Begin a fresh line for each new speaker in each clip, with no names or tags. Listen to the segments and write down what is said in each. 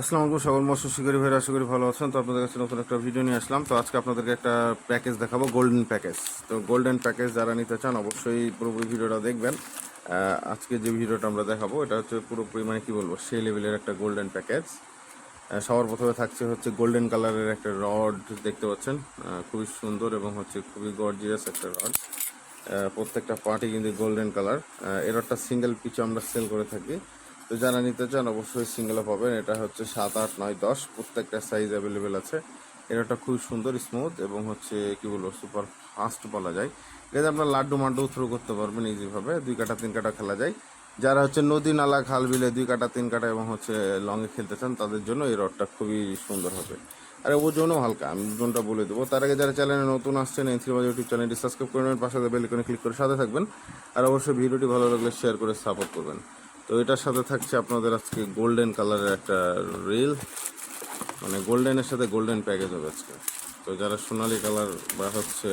আসসালামু আলাইকুম, সকল মৎস্য শিকারী ভাইরা, আশা করি ভালো আছেন। তো আপনাদের কাছে নতুন একটা ভিডিও নিয়ে আসলাম। তো আজকে আপনাদেরকে একটা প্যাকেজ দেখাবো গোল্ডেন প্যাকেজ তো গোল্ডেন প্যাকেজ যারা নিতে চান, অবশ্যই পুরোপুরি ভিডিওটা দেখবেন। আজকে যে ভিডিওটা আমরা দেখাবো, এটা হচ্ছে পুরোপুরি মানে কি বলব, সেই লেভেলের একটা গোল্ডেন প্যাকেজ সবার প্রথমে থাকছে হচ্ছে গোল্ডেন কালারের একটা রড দেখতে পাচ্ছেন। খুবই সুন্দর এবং হচ্ছে খুবই গর্জিয়াস একটা রড প্রত্যেকটা পার্টি কিন্তু গোল্ডেন কালারের একটা সিঙ্গেল পিচ আমরা সেল করে থাকি। তো যারা নিতে চান অবশ্যই সিঙ্গেলও পাবেন। এটা হচ্ছে সাত, আট, নয়, দশ, প্রত্যেকটা সাইজ অ্যাভেলেবেল আছে। এর একটা খুবই সুন্দর স্মুথ এবং হচ্ছে কি বলব সুপার ফাস্ট বলা যায়। এটা আপনার লাড্ডু মাড্ডু থ্রো করতে পারবেন ইজিভাবে দুই কাটা, তিন কাটা খেলা যায়। যারা হচ্ছে নদী নালা, খাল বিলে দুই কাটা, তিন কাটা এবং হচ্ছে লংয়ে খেলতে চান, তাদের জন্য এই রডটা খুবই সুন্দর হবে। আর, ওজনও হালকা, আমি ওজনটা বলে দেবো। তার আগে যারা চ্যানেলে নতুন আসছেন, এই থ্রি ইউটিউব চ্যানেলটি সাবস্ক্রাইব করে নেবেন, পাশে বেল আইকনে ক্লিক করে সাথে থাকবেন। আর অবশ্যই ভিডিওটি ভালো লাগলে শেয়ার করে সাপোর্ট করবেন। তো এটার সাথে থাকছে আপনাদের আজকে গোল্ডেন কালারের একটা রিল মানে গোল্ডেনের সাথে গোল্ডেন প্যাকেজ হবে আজকে। তো যারা সোনালি কালার বা হচ্ছে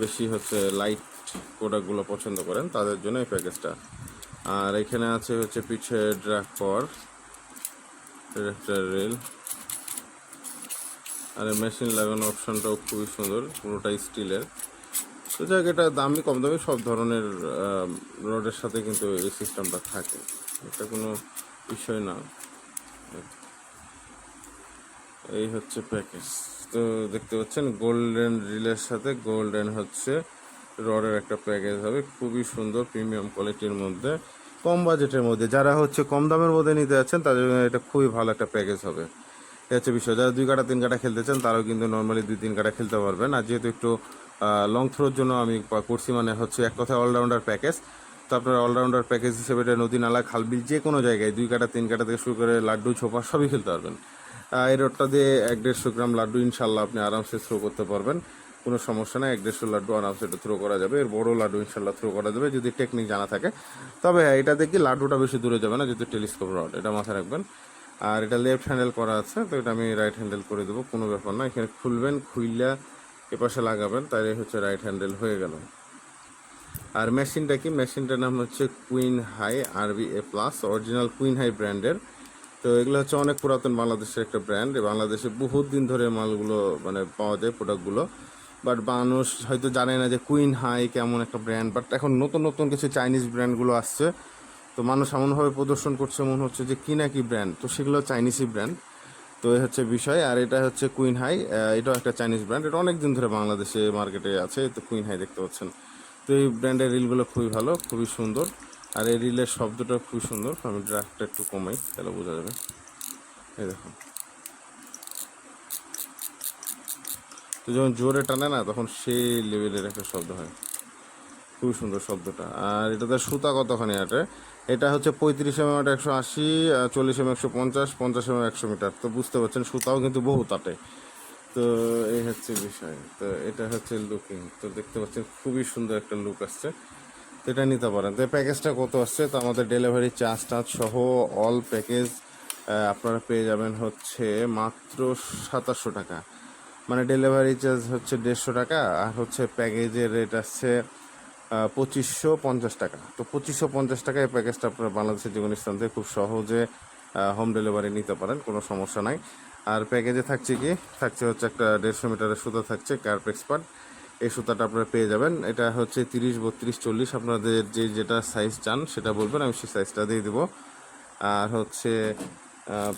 বেশি হচ্ছে লাইট প্রোডাক্টগুলো পছন্দ করেন, তাদের জন্য এই প্যাকেজটা আর এখানে আছে হচ্ছে পিছে ড্রাক একটা রেল আর মেশিন লাগানো অপশানটাও খুবই সুন্দর, পুরোটাই স্টিলের তো যাক এটা দামি, কম দামি সব ধরনের রডের সাথে কিন্তু এই সিস্টেমটা থাকে। এটা কোনো বিষয় না। এই হচ্ছে প্যাকেজ তো দেখতে পাচ্ছেন গোল্ডেন রিলের সাথে গোল্ডেন হচ্ছে রডের একটা প্যাকেজ হবে। খুবই সুন্দর প্রিমিয়াম কোয়ালিটির মধ্যে, কম বাজেটের মধ্যে। যারা হচ্ছে কম দামের মধ্যে নিতে যাচ্ছেন, তাদের জন্য এটা খুবই ভালো একটা প্যাকেজ হবে। এটা হচ্ছে বিষয়। যারা দুই কাটা, তিন কাটা খেলতে চান, তারাও কিন্তু নর্মালি দুই, তিন কাটা খেলতে পারবেন। আর যেহেতু একটু লং থ্রোর জন্য আমি করছি মানে হচ্ছে এক কথায় অলরাউন্ডার প্যাকেজ তো আপনার অলরাউন্ডার প্যাকেজ হিসেবে এটা নদী, নালা খালবিল যে কোনো জায়গায় দুই কাটা, তিন কাটা থেকে শুরু করে লাড্ডু, ছোপা সবই খেলতে পারবেন। এই রোডটা দিয়ে এক দেড়শো গ্রাম লাড্ডু ইনশাল্লাহ আপনি আরামসে থ্রো করতে পারবেন। কোনো সমস্যা নেই, এক দেড়শো লাড্ডু আরামসে এটা থ্রো করা যাবে। এর বড় লাড্ডু ইনশাল্লাহ থ্রো করা যাবে, যদি টেকনিক জানা থাকে। তবে হ্যাঁ এটা দেখি লাড্ডুটা বেশি দূরে যাবে না, যেহেতু টেলিস্কোপ রড এটা মাথায় রাখবেন। আর এটা লেফট হ্যান্ডেল করা আছে, তো এটা আমি রাইট হ্যান্ডেল করে দেবো, কোনো ব্যাপার না। এখানে খুলবেন, খুইলা এপাশে লাগাবেন তাহলে হচ্ছে রাইট হ্যান্ডেল হয়ে গেল। আর মেশিনটা কি? মেশিনটার নাম হচ্ছে কুইন হাই আরবি A plus original queen high ব্র্যান্ডের তো এগুলো হচ্ছে অনেক পুরাতন বাংলাদেশের একটা ব্র্যান্ড বাংলাদেশে বহুত দিন ধরে মালগুলো মানে পাওয়া যায় প্রোডাক্টগুলো বাট মানুষ হয়তো জানে না যে কুইন হাই কেমন একটা ব্র্যান্ড বাট এখন নতুন নতুন কিছু চাইনিজ ব্র্যান্ডগুলো আসছে। তো মানুষ এমনভাবে প্রদর্শন করছে, মনে হচ্ছে যে কি না কি ব্র্যান্ড তো সেগুলো চাইনিজই ব্র্যান্ড তো এই হচ্ছে বিষয়, আর এটা হচ্ছে কুইন হাই এটাও একটা চাইনিজ ব্র্যান্ড এটা অনেক দিন ধরে বাংলাদেশে মার্কেটে আছে, তো কুইন হাই দেখতে পাচ্ছেন। তো এই ব্র্যান্ডের রিলগুলো খুবই ভালো, খুবই সুন্দর, আর এই রিলের শব্দটা খুবই সুন্দর, আমি ড্রাফটটা একটু কমাই, তাহলে বোঝা যাবে। এই দেখুন। তো যখন জোরে টানে না, তখন সেই লেভেলের একটা শব্দ হয়। খুবই সুন্দর শব্দটা। আর এটাতে সুতা কতখানি আটে? এটা হচ্ছে পঁয়ত্রিশ এম এম একশো আশি চল্লিশ এম একশো পঞ্চাশ পঞ্চাশ এম একশো মিটার। তো বুঝতে পারছেন, সুতাও কিন্তু বহুত আটে তো এই হচ্ছে বিষয়। তো এটা হচ্ছে লুকিং তো দেখতে পাচ্ছেন, খুবই সুন্দর একটা লুক আসছে। তো এটা নিতে পারেন। তো প্যাকেজটা কত আসছে? তো আমাদের ডেলিভারি চার্জ টার্জ সহ অল প্যাকেজ আপনারা পেয়ে যাবেন হচ্ছে মাত্র সাতাশশো টাকা। মানে ডেলিভারি চার্জ হচ্ছে দেড়শো টাকা, আর হচ্ছে প্যাকেজের রেট আসছে পঁচিশশো পঞ্চাশ টাকা। তো পঁচিশশো পঞ্চাশ টাকা এই প্যাকেজটা আপনারা বাংলাদেশের কোনো স্থান থেকে খুব সহজে হোম ডেলিভারি নিতে পারেন, কোনো সমস্যা নাই। আর প্যাকেজে থাকছে কি? থাকছে হচ্ছে একটা দেড়শো মিটারের সুতা থাকছে কার্প এক্সপার্ট এই সুতাটা আপনারা পেয়ে যাবেন। এটা হচ্ছে তিরিশ, বত্রিশ, চল্লিশ, আপনাদের যে যেটা সাইজ চান সেটা বলবেন, আমি সেই সাইজটা দিয়ে দেবো। আর হচ্ছে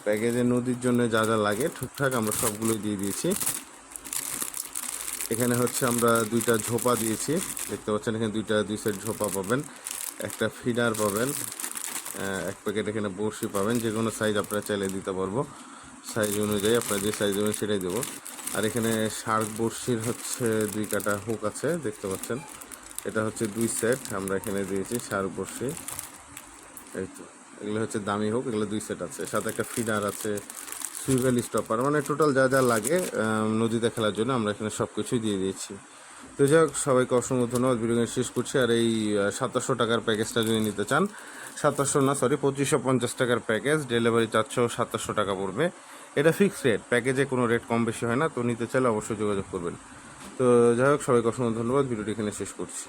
প্যাকেজে নদীর জন্য যা যা লাগে ঠিকঠাক আমরা সবগুলোই দিয়ে দিয়েছি। এখানে হচ্ছে আমরা দুইটা ঝোপা দিয়েছি। দেখতে পাচ্ছেন, এখানে দুইটা, দুই সাইড ঝোপা পাবেন। একটা ফিডার পাবেন এক প্যাকেট এখানে বড়শি পাবেন। যে কোনো সাইজ আপনারা চাইলে দিতে পারব। সাইজ অনুযায়ী আপনারা যে সাইজ দেবেন সেটাই দেবো। আর এখানে শার্ক বড়শির হচ্ছে দুই কাটা হুক আছে, দেখতে পাচ্ছেন। এটা হচ্ছে দুই সেট আমরা এখানে দিয়েছি শার্ক বড়শি। এই তো, এগুলো হচ্ছে দামি হোক এগুলো দুই সেট আছে। সাথে একটা ফিডার আছে সুইভেল স্টপার মানে টোটাল যা যা লাগে নদীতে খেলার জন্য আমরা এখানে সব কিছুই দিয়ে দিয়েছি। তো যাই হোক, সবাইকে অসংখ্য ধন্যবাদ ভিডিও শেষ করছি। আর এই সাতাশশো টাকার প্যাকেজটা যদি নিতে চান সাতাশশো না সরি পঁচিশশো পঞ্চাশ টাকার প্যাকেজ ডেলিভারি চারশো সাতাশশো টাকা পড়বে। এটা ফিক্সড রেট প্যাকেজে কোনো রেট কম বেশি হয় না, তো নিতে চাইলে অবশ্যই যোগাযোগ করবেন। তো যাই হোক, সবাইকে অসংখ্য ধন্যবাদ, ভিডিওটি এখানে শেষ করছি।